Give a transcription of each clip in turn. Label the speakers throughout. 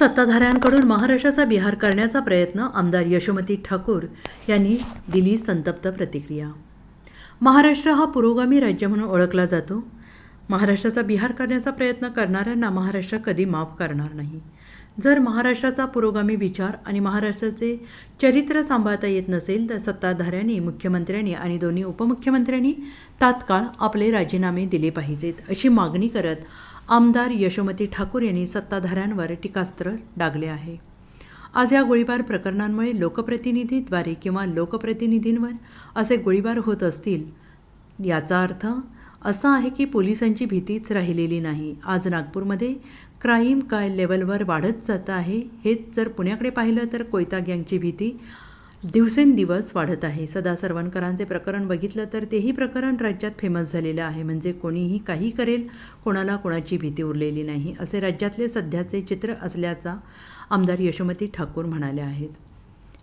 Speaker 1: सत्ताधाऱ्यांकडून महाराष्ट्राचा बिहार करण्याचा प्रयत्न आमदार यशोमती ठाकूर यांनी दिली संतप्त प्रतिक्रिया. महाराष्ट्र हा पुरोगामी राज्य म्हणून ओळखला जातो. महाराष्ट्राचा बिहार करण्याचा प्रयत्न करणाऱ्यांना महाराष्ट्र कधी माफ करणार नाही. जर महाराष्ट्राचा पुरोगामी विचार आणि महाराष्ट्राचे चरित्र सांभाळता येत नसेल तर सत्ताधाऱ्यांनी मुख्यमंत्र्यांनी आणि दोन्ही उपमुख्यमंत्र्यांनी तात्काळ आपले राजीनामे दिले पाहिजेत अशी मागणी करत आमदार यशोमती ठाकूर यांनी सत्ताधाऱ्यांवर टीकास्त्र डागले आहे. आज या गोळीबार प्रकरणांमुळे लोकप्रतिनिधीद्वारे किंवा लोकप्रतिनिधींवर असे गोळीबार होत असतील याचा अर्थ असा आहे की पोलिसांची भीतीच राहिलेली नाही. आज नागपूरमध्ये क्राईम काय लेवलवर वाढत जात आहे हेच जर पुण्याकडे पाहिलं तर कोयता गँगची भीती दिवसेंदिवस वाढत आहे. सदा सरवणकरांचे प्रकरण बघितलं तर तेही प्रकरण राज्यात फेमस झालेलं आहे. म्हणजे कोणीही काही करेल कोणाला कोणाची भीती उरलेली नाही असे राज्यातले सध्याचे चित्र असल्याचा आमदार यशोमती ठाकूर म्हणाले आहेत.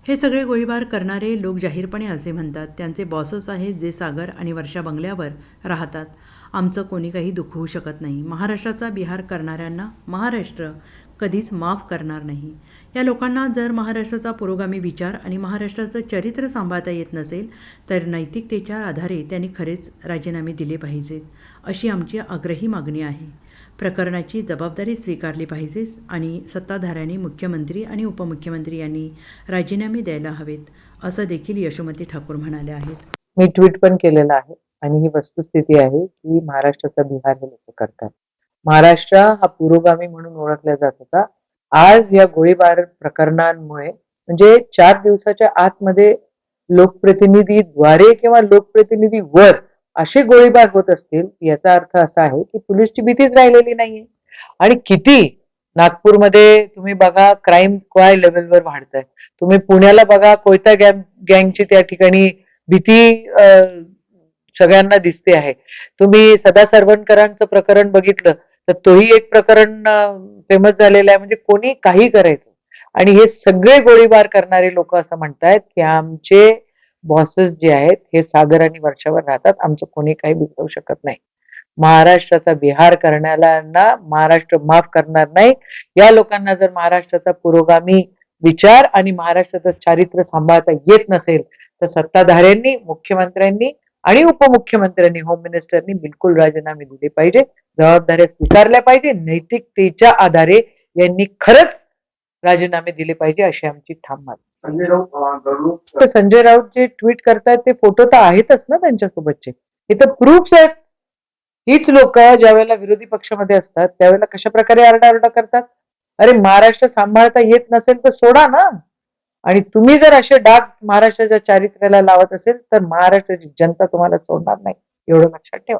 Speaker 1: हे सगळे गोळीबार करणारे लोक जाहीरपणे असे म्हणतात त्यांचे बॉसच आहेत जे सागर आणि वर्षा बंगल्यावर राहतात. आमचं कोणी काही दुखवू शकत नाही. महाराष्ट्राचा बिहार करणाऱ्यांना महाराष्ट्र कधीच माफ करणार नाही. या लोकांना जर महाराष्ट्राचा पुरोगामी विचार आणि महाराष्ट्राचं चरित्र सांभाळता येत नसेल तर नैतिकतेच्या आधारे त्यांनी खरेच राजीनामे दिले पाहिजेत अशी आमची आग्रही मागणी आहे. प्रकरणाची जबाबदारी स्वीकारली पाहिजे आणि सत्ताधाऱ्यांनी मुख्यमंत्री आणि उपमुख्यमंत्री यांनी राजीनामे द्यायला हवेत असं देखील यशोमती ठाकूर म्हणाले आहेत.
Speaker 2: मी ट्विट पण केलेलं आहे आणि ही वस्तुस्थिती आहे की महाराष्ट्राचा बिहार हे लोक करतात. महाराष्ट्र हा पुरोगामी म्हणून ओळखला जात होता. आज या गोळीबार प्रकरणांमुळे म्हणजे चार दिवसाच्या आतमध्ये लोकप्रतिनिधीद्वारे किंवा लोकप्रतिनिधी वर असे गोळीबार होत असतील याचा अर्थ असा आहे की पोलीसची भीतीच राहिलेली नाहीये. आणि किती नागपूरमध्ये तुम्ही बघा क्राईम काय लेवलवर वाढत तुम्ही पुण्याला बघा कोयता गँग गँगची त्या ठिकाणी भीती सगळ्यांना दिसते आहे. तुम्ही सदा सरवणकरांचं प्रकरण बघितलं तर तोही एक प्रकरण फेमस झालेला आहे. म्हणजे कोणी काही करायचं. आणि हे सगळे गोळीबार करणारे लोक असं म्हणतायत की आमचे बॉसेस जे आहेत हे सागर आणि वर्षावर राहतात. आमचं कोणी काही बिघडवू शकत नाही. महाराष्ट्राचा बिहार करण्याला महाराष्ट्र माफ करणार नाही. या लोकांना जर महाराष्ट्राचा पुरोगामी विचार आणि महाराष्ट्राचं चारित्र्य सांभाळता येत नसेल तर सत्ताधाऱ्यांनी मुख्यमंत्र्यांनी आणि उपमुख्यमंत्र्यांनी होम मिनिस्टरनी बिलकुल राजीनामे दिले पाहिजे जबाबदाऱ्या स्वीकारल्या पाहिजे. नैतिकतेच्या आधारे यांनी खरंच राजीनामे दिले पाहिजे अशी आमची ठाम मागणी.
Speaker 3: संजय
Speaker 2: संजय राऊत जे ट्विट करतायत ते फोटो तर आहेतच ना त्यांच्यासोबतचे. हे तर प्रूफ्स आहेत. हीच लोक ज्या वेळेला विरोधी पक्षामध्ये असतात त्यावेळेला कशा प्रकारे आरडाओरडा करतात? अरे महाराष्ट्र सांभाळता येत नसेल तर सोडा ना. आणि तुम्ही जर असे डाग महाराष्ट्राच्या चारित्र्याला लावत असेल तर महाराष्ट्राची जनता तुम्हाला सोडणार नाही. एवढं लक्षात ठेवा.